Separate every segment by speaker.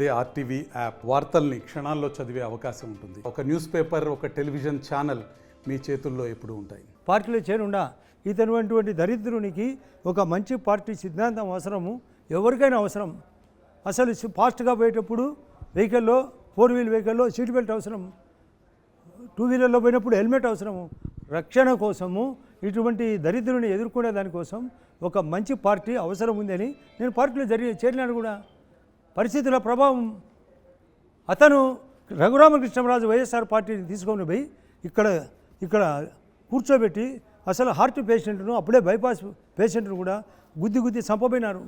Speaker 1: అదే RTV app వార్తల్ని క్షణాల్లో చదివే అవకాశం ఉంటుంది. ఒక న్యూస్ పేపర్ ఒక టెలివిజన్ ఛానల్ మీ చేతుల్లో ఎప్పుడు ఉంటాయి.
Speaker 2: పార్టీలో చేరుండా ఇతనటువంటి దరిద్రునికి ఒక మంచి పార్టీ సిద్ధాంతం అవసరము? ఎవరికైనా అవసరం. అసలు ఫాస్ట్గా పోయేటప్పుడు వెహికల్లో ఫోర్ వీల్ వెహికల్లో సీట్ బెల్ట్ అవసరం? టూ వీలర్లో పోయినప్పుడు హెల్మెట్ అవసరము? రక్షణ కోసము? ఇటువంటి దరిద్రుని ఎదుర్కొనే దానికోసం ఒక మంచి పార్టీ అవసరం ఉందని నేను పార్టీలో జరిగి చేరినాను కూడా. పరిస్థితుల ప్రభావం. అతను రఘురామకృష్ణరాజు వైఎస్ఆర్ పార్టీని తీసుకొని పోయి ఇక్కడ ఇక్కడ కూర్చోబెట్టి అసలు హార్ట్ పేషెంట్ను అప్పుడే బైపాస్ పేషెంట్ను కూడా గుద్ది గుద్ది చంపబోయినారు.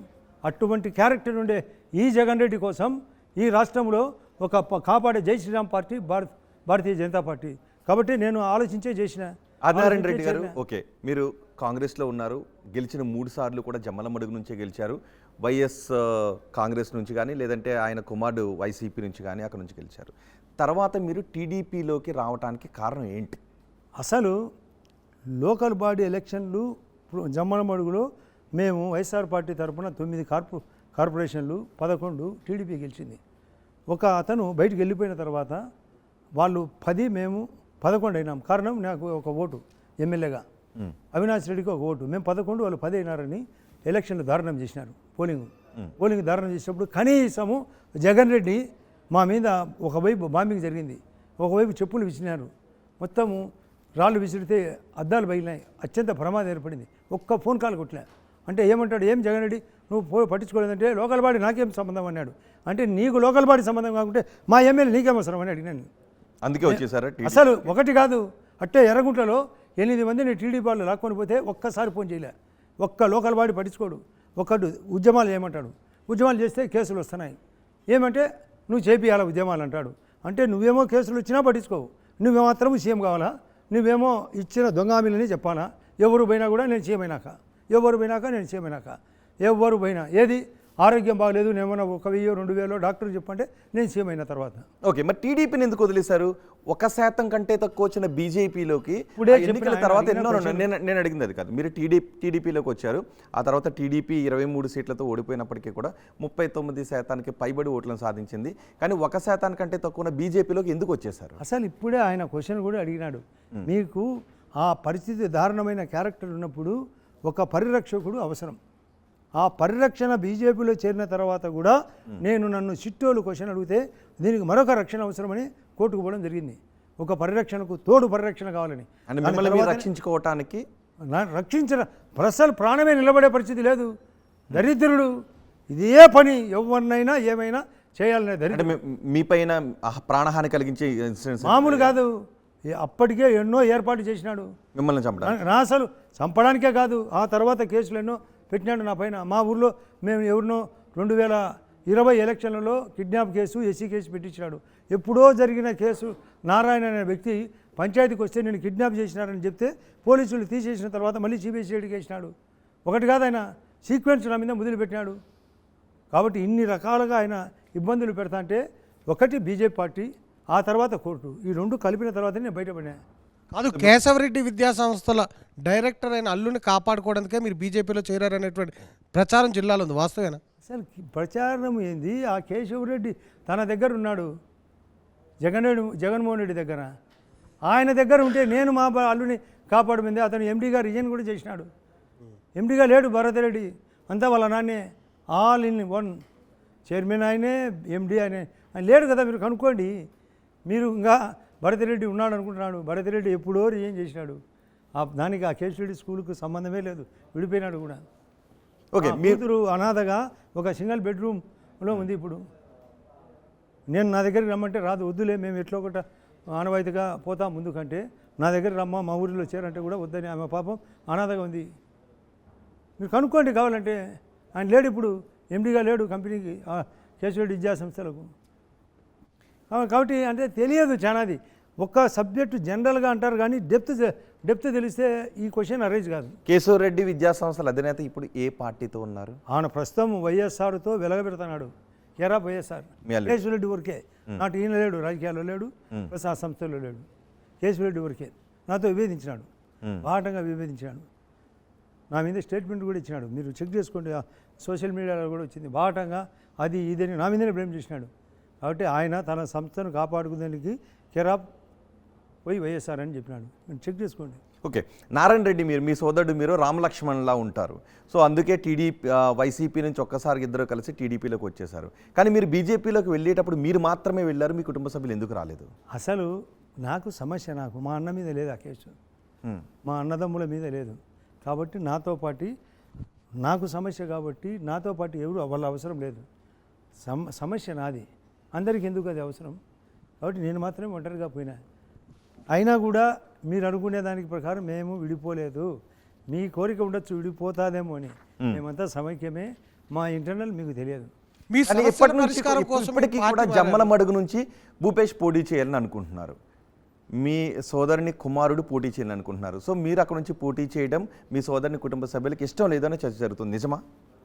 Speaker 2: అటువంటి క్యారెక్టర్ ఉండే ఈ జగన్ రెడ్డి కోసం ఈ రాష్ట్రంలో ఒక కాపాడే జై శ్రీరామ్ పార్టీ భారత్ భారతీయ జనతా పార్టీ. కాబట్టి నేను ఆలోచించే చేసిన
Speaker 3: ఆదినారాయణ రెడ్డి గారు. ఓకే. మీరు కాంగ్రెస్లో ఉన్నారు. గెలిచిన మూడు సార్లు కూడా జమ్మలమడుగు నుంచే గెలిచారు. వైఎస్ కాంగ్రెస్ నుంచి కానీ లేదంటే ఆయన కుమారుడు వైసీపీ నుంచి కానీ అక్కడ నుంచి గెలిచారు. తర్వాత మీరు టీడీపీలోకి రావడానికి కారణం ఏంటి?
Speaker 2: అసలు లోకల్ బాడీ ఎలక్షన్లు జమ్మలమడుగులో మేము వైఎస్ఆర్ పార్టీ తరఫున తొమ్మిది కార్పొ కార్పొరేషన్లు పదకొండు టీడీపీ గెలిచింది. ఒక అతను బయటికి వెళ్ళిపోయిన తర్వాత వాళ్ళు పది మేము పదకొండు అయినాం. కారణం నాకు ఒక ఓటు ఎమ్మెల్యేగా. అవినాష్ రెడ్డికి ఒక ఓటు. మేము పదకొండు వాళ్ళు పది అయినారని ఎలక్షన్లు దారుణం చేసినారు పోలింగ్. పోలింగ్ దారుణం చేసినప్పుడు కనీసము జగన్ రెడ్డి మా మీద ఒకవైపు బాంబింగ్ జరిగింది. ఒకవైపు చెప్పులు విసినారు మొత్తము రాళ్ళు విసిరితే అద్దాలు పగిలినాయి. అత్యంత ప్రమాదం ఏర్పడింది. ఒక్క ఫోన్ కాల్ కొట్టలే అంటే ఏమంటాడు? ఏం జగన్ రెడ్డి? నువ్వు పో పట్టించుకోలేదంటే లోకల్ బాడీ నాకేం సంబంధం? అన్నాడు. అంటే నీకు లోకల్ బాడీ సంబంధం కాకుంటే మా ఎమ్మెల్యే నీకేం అవసరం? అని అడిగినాను.
Speaker 3: అందుకే వచ్చేసారా
Speaker 2: అసలు ఒకటి కాదు. అట్టే ఎర్రగుంటలో ఎనిమిది మందిని టీడీపీ వాళ్ళు లాక్కొని పోతే ఒక్కసారి ఫోన్ చేయలే. ఒక్క లోకల్ బాడీ పట్టించుకోడు. ఒక్కడు ఉద్యమాలు చేయమంటాడు ఉద్యమాలు చేస్తే కేసులు వస్తున్నాయి. ఏమంటే నువ్వు చేపియాల ఉద్యమాలు? అంటాడు. అంటే నువ్వేమో కేసులు వచ్చినా పట్టించుకోవు. నువ్వు మాత్రం సీఎం కావాలా? నువ్వేమో ఇచ్చిన దొంగామీలని చెప్పాలా? ఎవరు పోయినా కూడా నేను సీఎం అయినాక. ఎవరు పోయినాక నేను సీఎం అయినాక. ఎవరు పోయినా. ఏది? ఆరోగ్యం బాగలేదు నేను ఏమన్నా ఒక వెయ్యి రెండు వేలో డాక్టర్ చెప్పంటే నేను సీఎం అయిన తర్వాత.
Speaker 3: ఓకే మరి టీడీపీని ఎందుకు వదిలేశారు? ఒక శాతం కంటే తక్కువ వచ్చిన బీజేపీలోకి ఎన్నికల తర్వాత ఎన్నో. నేను నేను అడిగింది అది కాదు. మీరు టీడీ టీడీపీలోకి వచ్చారు. ఆ తర్వాత టీడీపీ ఇరవై మూడు సీట్లతో ఓడిపోయినప్పటికీ కూడా ముప్పై తొమ్మిది శాతానికి పైబడి ఓట్లను సాధించింది. కానీ ఒక శాతానికంటే తక్కువ ఉన్న బీజేపీలోకి ఎందుకు వచ్చేసారు
Speaker 2: అసలు ఇప్పుడే ఆయన క్వశ్చన్ కూడా అడిగినాడు. మీకు ఆ పరిస్థితి దారుణమైన క్యారెక్టర్ ఉన్నప్పుడు ఒక పరిరక్షకుడు అవసరం. ఆ పరిరక్షణ బీజేపీలో చేరిన తర్వాత కూడా నేను నన్ను చిట్టోలు క్వశ్చన్ అడిగితే దీనికి మరొక రక్షణ అవసరమని కోర్టుకు పోవడం జరిగింది. ఒక పరిరక్షణకు తోడు పరిరక్షణ కావాలని.
Speaker 3: రక్షించుకోవటానికి?
Speaker 2: రక్షించిన అసలు ప్రాణమే నిలబడే పరిస్థితి లేదు. దరిద్రుడు ఇదే పని ఎవరినైనా ఏమైనా చేయాలనే
Speaker 3: అంటే
Speaker 2: దరిద్రుడు
Speaker 3: మీ- మీ పైన ఆ ప్రాణహాని కలిగించే
Speaker 2: మామూలు కాదు. అప్పటికే ఎన్నో ఏర్పాటు చేసినాడు.
Speaker 3: మిమ్మల్ని చంపడానికి?
Speaker 2: అసలు చంపడానికే కాదు. ఆ తర్వాత కేసులు ఎన్నో పెట్టినాడు నా పైన. మా ఊర్లో మేము ఎవరినో రెండు వేల ఇరవై ఎలక్షన్లలో కిడ్నాప్ కేసు ఎస్సీ కేసు పెట్టించినాడు. ఎప్పుడో జరిగిన కేసు నారాయణ అనే వ్యక్తి పంచాయతీకి వస్తే నేను కిడ్నాప్ చేసినారని చెప్తే పోలీసులు తీసేసిన తర్వాత మళ్ళీ సిబిఐసిఐడికి వేసినాడు. ఒకటి కాదు ఆయన సీక్వెన్స్ నా మీద మొదలుపెట్టినాడు కాబట్టి ఇన్ని రకాలుగా ఆయన ఇబ్బందులు పెడతా అంటే ఒకటి బీజేపీ పార్టీ ఆ తర్వాత కోర్టు. ఈ రెండు కలిపిన తర్వాత నేను బయటపడినా.
Speaker 4: కాదు కేశవరెడ్డి విద్యా సంస్థల డైరెక్టర్ అయిన అల్లుని కాపాడుకోవడానికే మీరు బీజేపీలో చేరారనేటువంటి ప్రచారం జిల్లాలో ఉంది వాస్తవేనా?
Speaker 2: అసలు ప్రచారం ఏంది? ఆ కేశవరెడ్డి తన దగ్గర ఉన్నాడు. జగన్ జగన్మోహన్ రెడ్డి దగ్గర. ఆయన దగ్గర ఉంటే నేను మా అల్లుని కాపాడమంది అతను ఎండీగా రిజైన్ కూడా చేసినాడు. ఎండీగా లేడు భరతరెడ్డి అంతా వాళ్ళ నాన్నే. All in one. చైర్మన్ ఆయనే ఎండీ ఆయనే. ఆయన లేడు కదా మీరు కనుక్కోండి. మీరు ఇంకా భరతిరెడ్డి ఉన్నాడు అనుకుంటున్నాడు భరతిరెడ్డి ఎప్పుడో రిజైన్ చేసినాడు. ఆ దానికి ఆ కేశవరెడ్డి స్కూల్కు సంబంధమే లేదు. విడిపోయినాడు కూడా.
Speaker 3: ఓకే
Speaker 2: కూతురు అనాథగా ఒక సింగిల్ బెడ్రూమ్లో ఉంది ఇప్పుడు. నేను నా దగ్గరికి రమ్మంటే రాదు వద్దులే మేము ఎట్లా ఒకట ఆనవాయితీగా పోతాం ముందుకంటే. నా దగ్గర రమ్మ మా ఊరిలో చేరంటే కూడా వద్దని ఆమె పాపం అనాథగా ఉంది. మీరు కనుక్కోండి కావాలంటే. ఆయన లేడు ఇప్పుడు ఎండీగా లేడు కంపెనీకి కేశవరెడ్డి విద్యా సంస్థలకు. కాబట్టి అంటే తెలియదు చాలాది ఒక్క సబ్జెక్టు జనరల్గా అంటారు కానీ డెప్త్ డెప్త్ తెలిస్తే ఈ క్వశ్చన్ అరేంజ్ కాదు.
Speaker 3: కేశవరెడ్డి విద్యా సంస్థల అధినేత ఇప్పుడు ఏ పార్టీతో ఉన్నారు?
Speaker 2: ఆయన ప్రస్తుతం వైఎస్ఆర్తో వెలగబెడుతున్నాడు. ఎరా వైఎస్ఆర్. కేశవరెడ్డి ఊరికే. నాటి ఈయన లేడు రాజకీయాల్లో లేడు ప్లస్ ఆ సంస్థలో లేడు. కేశవరెడ్డి ఊరికే. నాతో విభేదించినాడు. బాటంగా విభేదించినాడు. నా మీద స్టేట్మెంట్ కూడా ఇచ్చినాడు. మీరు చెక్ చేసుకోండి సోషల్ మీడియాలో కూడా వచ్చింది. బాటంగా అది ఇదని నా మీదనే బ్లేమ్ చేసినాడు. కాబట్టి ఆయన తన సంస్థను కాపాడుకునేందుకు కెరాప్ పోయి వైఎస్ఆర్ అని చెప్పినాడు చెక్ చేసుకోండి.
Speaker 3: ఓకే. నారాయణ రెడ్డి మీరు మీ సోదరుడు మీరు రామలక్ష్మణ్లా ఉంటారు. సో అందుకే టీడీపీ వైసీపీ నుంచి ఒక్కసారి ఇద్దరు కలిసి టీడీపీలోకి వచ్చేసారు కానీ మీరు బీజేపీలోకి వెళ్ళేటప్పుడు మీరు మాత్రమే వెళ్ళారు మీ కుటుంబ సభ్యులు ఎందుకు రాలేదు?
Speaker 2: అసలు నాకు సమస్య నాకు మా అన్న మీద లేదు ఆ కేసు. మా అన్నదమ్ముల మీద లేదు. కాబట్టి నాతో పాటు నాకు సమస్య కాబట్టి నాతో పాటు ఎవరు వాళ్ళ అవసరం లేదు. సమ సమస్య నాది. అందరికి ఎందుకు అది అవసరం? కాబట్టి నేను మాత్రమే ఒంటరిగా పోయినా. అయినా కూడా మీరు అనుకునే దానికి ప్రకారం మేము విడిపోలేదు. మీ కోరిక ఉండొచ్చు విడిపోతాదేమో అని. మేమంతా సమైక్యమే. మా ఇంటర్నల్ మీకు తెలియదు.
Speaker 3: నుంచి ఇప్పటికీ కూడా. జమ్మల మడుగు నుంచి భూపేష్ పోటీ చేయాలని అనుకుంటున్నారు. మీ సోదరుని కుమారుడు పోటీ చేయాలని అనుకుంటున్నారు. సో మీరు అక్కడ నుంచి పోటీ చేయడం మీ సోదరుని కుటుంబ సభ్యులకి ఇష్టం లేదని చర్చ జరుగుతుంది. నిజమా?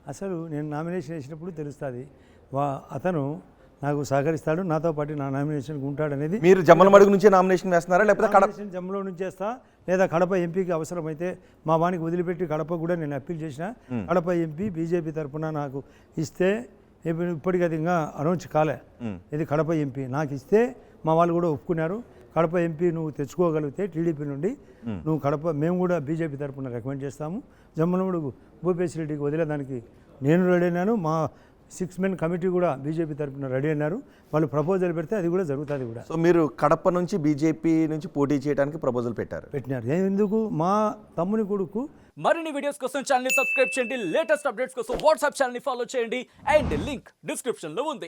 Speaker 2: అసలు నేను నామినేషన్ వేసినప్పుడు తెలుస్తుంది. వా అతను నాకు సహకరిస్తాడు నాతో పాటు నా నామినేషన్కి ఉంటాడనేది
Speaker 3: మీరు జమ్మల మడుగు నుంచి నామినేషన్ వేస్తున్నారా? లేకపోతే కడప
Speaker 2: నామినేషన్ జమ్ములో నుంచి చేస్తా లేదా కడప ఎంపీకి అవసరమైతే మా వానికి వదిలిపెట్టి కడప కూడా నేను అప్పీల్ చేసిన. కడప ఎంపీ బీజేపీ తరపున నాకు ఇస్తే ఇప్పటికి అది ఇంకా అనౌన్స్ కాలే. ఇది కడప ఎంపీ. నాకు ఇస్తే మా వాళ్ళు కూడా ఒప్పుకున్నారు. కడప ఎంపీ నువ్వు తెచ్చుకోగలిగితే టీడీపీ నుండి నువ్వు కడప మేము కూడా బీజేపీ తరపున రికమెండ్ చేస్తాము. జమ్మలముడు భూపేశ్ రెడ్డికి వదిలేదానికి నేను రెడీ అయినాను. మా సిక్స్ మెన్ కమిటీ కూడా బీజేపీ తరపున రెడీ అయినారు వాళ్ళు ప్రపోజల్ పెడితే అది కూడా జరుగుతుంది కూడా.
Speaker 3: సో మీరు కడప నుంచి బీజేపీ నుంచి పోటీ చేయడానికి ప్రపోజల్ పెట్టారు.
Speaker 2: పెట్టినారు. ఎందుకు? మా తమ్ముని కొడుకు.
Speaker 5: మరిన్ని వీడియోస్ కోసం ఛానల్ సబ్స్క్రైబ్ చేయండి. లేటెస్ట్ అప్డేట్స్ కోసం వాట్సాప్ ఛానల్ ఫాలో చేయండి. అండ్ లింక్ డిస్క్రిప్షన్లో ఉంది.